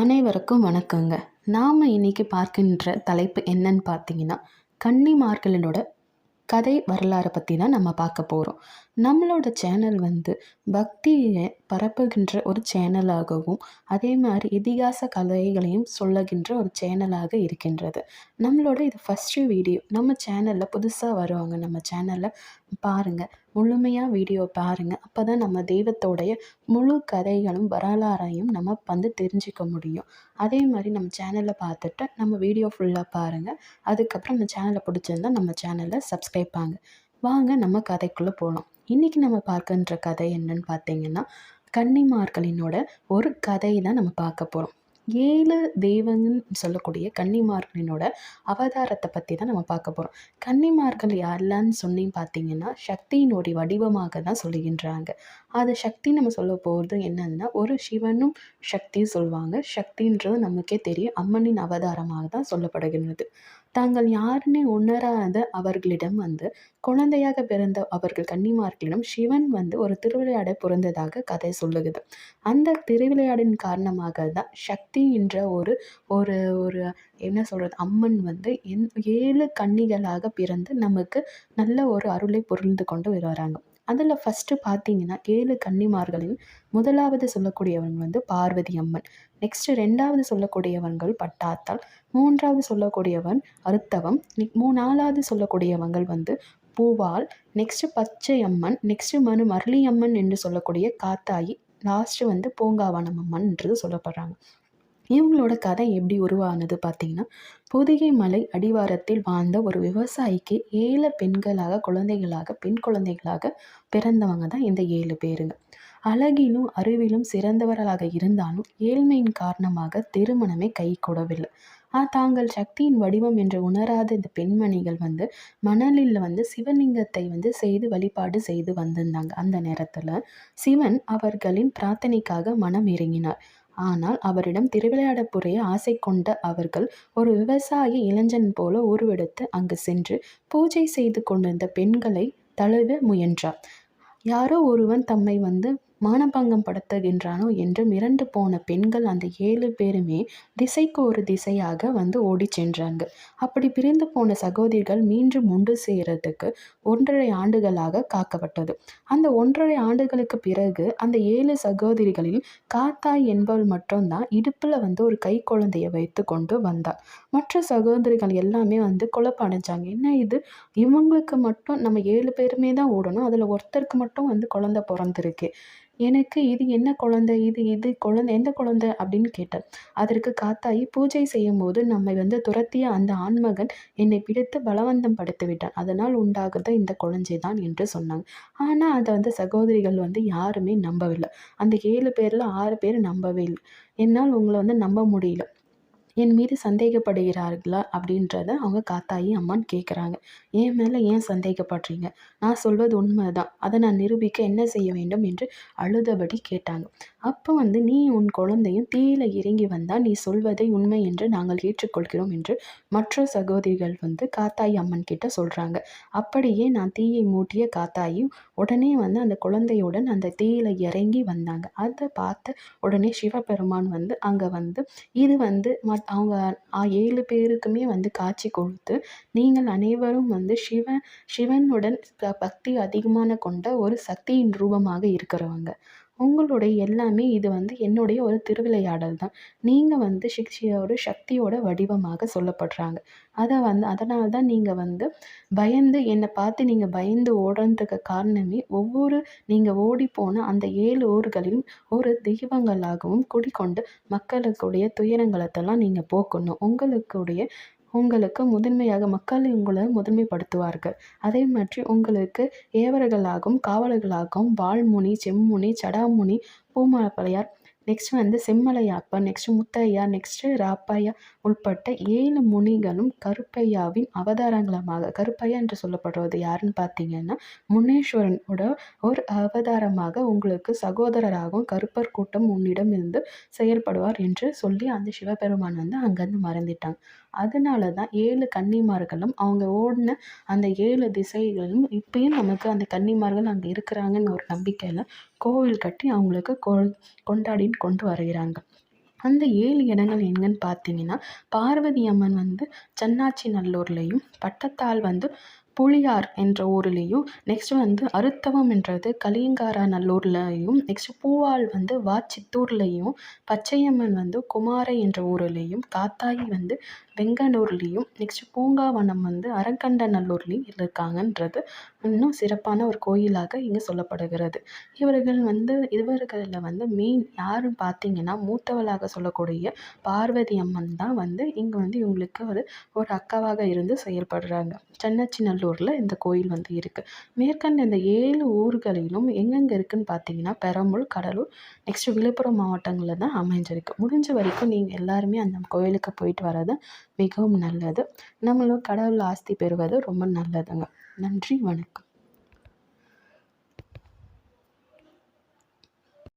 அனைவருக்கும் வணக்கங்க. நாம் இன்றைக்கி பார்க்கின்ற தலைப்பு என்னன்னு பார்த்தீங்கன்னா கன்னிமார்களினோட கதை வரலாறை பற்றி தான் நம்ம பார்க்க போகிறோம் நம்மளோட சேனல் வந்து பக்தியை பரப்புகின்ற ஒரு சேனலாகவும் அதே மாதிரி இதிகாச கதைகளையும் சொல்லுகின்ற ஒரு சேனலாக இருக்கின்றது. நம்மளோட இது ஃபஸ்ட்டு வீடியோ. நம்ம சேனலில் புதுசாக வருவாங்க நம்ம சேனலில் பாருங்கள் முழுமையாக வீடியோ பாருங்கள் அப்போ தான் நம்ம தெய்வத்தோடைய முழு கதைகளும் வரலாறையும் நம்ம வந்து தெரிஞ்சுக்க முடியும். அதே மாதிரி நம்ம சேனலில் பார்த்துட்டு நம்ம வீடியோ ஃபுல்லாக பாருங்கள் அதுக்கப்புறம் நம்ம சேனலை பிடிச்சிருந்தா நம்ம சேனலை சப்ஸ்கிரைப் பாங்க வாங்க நம்ம கதைக்குள்ளே போகலாம் இன்றைக்கி நம்ம பார்க்கின்ற கதை என்னன்னு பார்த்தீங்கன்னா கன்னிமார்களினோட ஒரு கதையை தான் நம்ம பார்க்க போகிறோம் ஏழு தெய்வங்கன்னு சொல்லக்கூடிய கன்னிமார்களினோட அவதாரத்தை பற்றி தான் நம்ம பார்க்க போகிறோம் கன்னிமார்கள் யாரெல்லாம்னு சொன்னி பார்த்தீங்கன்னா சக்தியினுடைய வடிவமாக தான் சொல்லுகின்றாங்க. அது சக்தி நம்ம சொல்ல போகிறது என்னன்னா ஒரு சிவனும் சக்தி சொல்லுவாங்க சக்தின்றது நமக்கே தெரியும். அம்மனின் அவதாரமாக தான் சொல்லப்படுகின்றது. தாங்கள் யாருன்னு உணராத அவர்களிடம் வந்து குழந்தையாக பிறந்த அவர்கள் கன்னிமார்களிடம் சிவன் வந்து ஒரு திருவிளையாடை பிறந்ததாக கதை சொல்லுகிறது. அந்த திருவிளையாடின் காரணமாக தான் சக்தி என்ற ஒரு ஒரு ஒரு என்ன சொல்கிறது அம்மன் வந்து என் ஏழு கன்னிகளாக பிறந்து நமக்கு நல்ல ஒரு அருளை புரிந்து கொண்டு வராங்க அதில் ஃபஸ்ட்டு பார்த்தீங்கன்னா ஏழு கன்னிமார்களில் முதலாவது சொல்லக்கூடியவங்க வந்து பார்வதி அம்மன் நெக்ஸ்ட்டு ரெண்டாவது சொல்லக்கூடியவங்கள் பட்டாத்தாள் மூன்றாவது சொல்லக்கூடியவன் அருத்தவம். மூ நாலாவது சொல்லக்கூடியவங்கள் வந்து பூவால். நெக்ஸ்ட்டு பச்சை அம்மன் நெக்ஸ்ட்டு மனு மரளி அம்மன் என்று சொல்லக்கூடிய காத்தாயி லாஸ்ட்டு வந்து பூங்காவனம் அம்மன்ன்றது சொல்லப்படுறாங்க. இவங்களோட கதை எப்படி உருவானது பார்த்தீங்கன்னா பொதிகை மலை அடிவாரத்தில் வாழ்ந்த ஒரு விவசாயிக்கு ஏழு பெண்களாக குழந்தைகளாக பெண் குழந்தைகளாக பிறந்தவங்க தான் இந்த ஏழு பேருங்க. அழகிலும் அறிவிலும் சிறந்தவர்களாக இருந்தாலும் ஏழ்மையின் காரணமாக திருமணமே கை கூடவில்லை தாங்கள் சக்தியின் வடிவம் என்று உணராத இந்த பெண்மணிகள் வந்து மணலில் வந்து சிவலிங்கத்தை வந்து செய்து வழிபாடு செய்து வந்திருந்தாங்க. அந்த நேரத்தில் சிவன் அவர்களின் பிரார்த்தனைக்காக மனம் இறங்கினார். ஆனால் அவரிடம் திருவிளையாட புரிய ஆசை கொண்ட அவர்கள் ஒரு விவசாய இளைஞன் போல உருவெடுத்து அங்கு சென்று பூஜை செய்து கொண்டிருந்த பெண்களை தழுவ முயன்றார். யாரோ ஒருவன் தம்மை வந்து மானபங்கம் படுத்துகின்றானோ என்று மிரண்டு போன பெண்கள் அந்த ஏழு பேருமே திசைக்கு ஒரு திசையாக வந்து ஓடி சென்றாங்க. அப்படி பிரிந்து போன சகோதரிகள் மீண்டும் ஒன்று சேரத்துக்கு ஒன்றரை ஆண்டுகளாக காக்கப்பட்டது. அந்த ஒன்றரை ஆண்டுகளுக்கு பிறகு அந்த ஏழு சகோதரிகளில் காத்தாய் என்பவள் மட்டும்தான் இடுப்பில் வந்து ஒரு கை குழந்தையை வைத்து கொண்டு வந்தாள் மற்ற சகோதரிகள் எல்லாமே வந்து குழப்படைஞ்சாங்க என்ன இது? இவங்களுக்கு மட்டும் நம்ம ஏழு பேருமே தான் ஓடணும். அதில் ஒருத்தருக்கு மட்டும் வந்து குழந்தை பிறந்திருக்கு. எனக்கு இது என்ன குழந்தை? இது இது குழந்தை எந்த குழந்தை? அப்படின்னு கேட்டேன் அதற்கு காத்தாயி பூஜை செய்யும் போது நம்மை வந்து துரத்திய அந்த ஆண்மகன் என்னை பிடித்து பலவந்தம் படுத்து விட்டான் அதனால் உண்டாகுத இந்த குழந்தை தான் என்று சொன்னாங்க. ஆனால் அதை வந்து சகோதரிகள் வந்து யாருமே நம்பவில்லை. அந்த ஏழு பேரில் ஆறு பேர் நம்பவே இல்லை. என்னால் உங்களை வந்து நம்ப முடியல. என் மீது சந்தேகப்படுகிறார்களா அப்படின்றத அவங்க காத்தாயி அம்மான்னு கேட்குறாங்க என் மேலே ஏன் சந்தேகப்படுறீங்க? நான் சொல்வது உண்மை தான் அதை நான் நிரூபிக்க என்ன செய்ய வேண்டும் என்று அழுதபடி கேட்டாங்க. அப்போ வந்து நீ உன் குழந்தையும் தீயில இறங்கி வந்தால் நீ சொல்வதை உண்மை என்று நாங்கள் ஏற்றுக்கொள்கிறோம் என்று மற்ற சகோதரிகள் வந்து காத்தாயி அம்மன் கிட்ட சொல்கிறாங்க அப்படியே நான் தீயை மூட்டிய காத்தாயும் உடனே வந்து அந்த குழந்தையுடன் அந்த தீயில இறங்கி வந்தாங்க. அதை பார்த்த உடனே சிவபெருமான் வந்து அங்கே வந்து இது வந்து அவங்க ஏழு பேருக்குமே வந்து காட்சி கொடுத்து நீங்கள் அனைவரும் வந்து சிவன் சிவனுடன் பக்தி அதிகமான கொண்ட ஒரு சக்தியின் ரூபமாக இருக்கிறவங்க. உங்களுடைய எல்லாமே இது வந்து என்னுடைய ஒரு திருவிளையாடல் தான். நீங்கள் வந்து சிக்ஷியோட சக்தியோட வடிவமாக சொல்லப்படுறாங்க. அதை வந்து அதனால தான் நீங்கள் வந்து பயந்து என்னை பார்த்து நீங்கள் பயந்து ஓடுறதுக்கு காரணமே ஒவ்வொரு நீங்கள் ஓடி போன அந்த ஏழு ஊர்களிலும் ஒரு தெய்வங்களாகவும் குடிக்கொண்டு மக்களுக்குடைய துயரங்களத்தெல்லாம் நீங்கள் போக்கணும். உங்களுக்குடைய உங்களுக்கு முதன்மையாக மக்கள் உங்களை முதன்மைப்படுத்துவார்கள். அதே மாதிரி உங்களுக்கு ஏவர்களாகவும் காவலர்களாகவும் வால்முனி செம்முனி சடாமுனி பூமலையார் நெக்ஸ்ட் வந்து செம்மலையாப்பா நெக்ஸ்ட் முத்தையா நெக்ஸ்ட்டு ராப்பையா உள்பட்ட ஏழு முனிகளும் கருப்பையாவின் அவதாரங்களமாக கருப்பையா என்று சொல்லப்படுவது யாருன்னு பார்த்தீங்கன்னா முனேஸ்வரனோட ஒரு அவதாரமாக உங்களுக்கு சகோதரராகவும் கருப்பர் கூட்டம் உன்னிடம் இருந்து செயல்படுவார் என்று சொல்லி அந்த சிவபெருமான் வந்து அங்கேருந்து மறந்துட்டாங்க அதனால தான் ஏழு கன்னிமார்களும் அவங்க ஓடின அந்த ஏழு திசைகளும் இப்பயும் நமக்கு அந்த கன்னிமார்கள் அங்கே இருக்கிறாங்கன்னு ஒரு நம்பிக்கையில் கோவில் கட்டி அவங்களுக்கு கொ கொண்டாடின்னு கொண்டு வருகிறாங்க. அந்த ஏழு இடங்கள் எங்கன்னு பார்த்தீங்கன்னா பார்வதி அம்மன் வந்து சன்னாச்சி நல்லூர்லேயும் பட்டத்தால் வந்து புளியார் என்ற ஊர்லேயும் நெக்ஸ்ட் வந்து அருத்தவம் என்றது கலியங்காரா நல்லூர்லேயும் நெக்ஸ்ட் பூவால் வந்து வாச்சித்தூர்லேயும் பச்சையம்மன் வந்து குமாரை என்ற ஊர்லேயும் காத்தாயி வந்து வெங்கனூர்லேயும் நெக்ஸ்ட் பூங்காவனம் வந்து அரக்கண்டநல்லூர்லேயும் இருக்காங்கன்றது இன்னும் சிறப்பான ஒரு கோயிலாக இங்கே சொல்லப்படுகிறது. இவர்கள் வந்து இவர்களில் வந்து மெயின் யாருன்னு பார்த்தீங்கன்னா மூத்தவளாக சொல்லக்கூடிய பார்வதி அம்மன் தான் வந்து இங்கே வந்து இவங்களுக்கு ஒரு ஒரு அக்காவாக இருந்து செயல்படுறாங்க. சென்னச்சிநல்லூரில் இந்த கோயில் வந்து இருக்குது மேற்கண்ட இந்த ஏழு ஊர்களிலும் எங்கெங்கே இருக்குதுன்னு பார்த்தீங்கன்னா பெரம்பலூர் கடலூர் நெக்ஸ்ட்டு விழுப்புரம் மாவட்டங்களில் தான் அமைஞ்சிருக்கு. முடிஞ்ச வரைக்கும் நீங்கள் எல்லாருமே அந்த கோயிலுக்கு போயிட்டு வரதை மிகவும் நல்லது. நம்மளும் கடவுள் ஆஸ்தி பெறுவது ரொம்ப நல்லதுங்க. நன்றி வணக்கம்.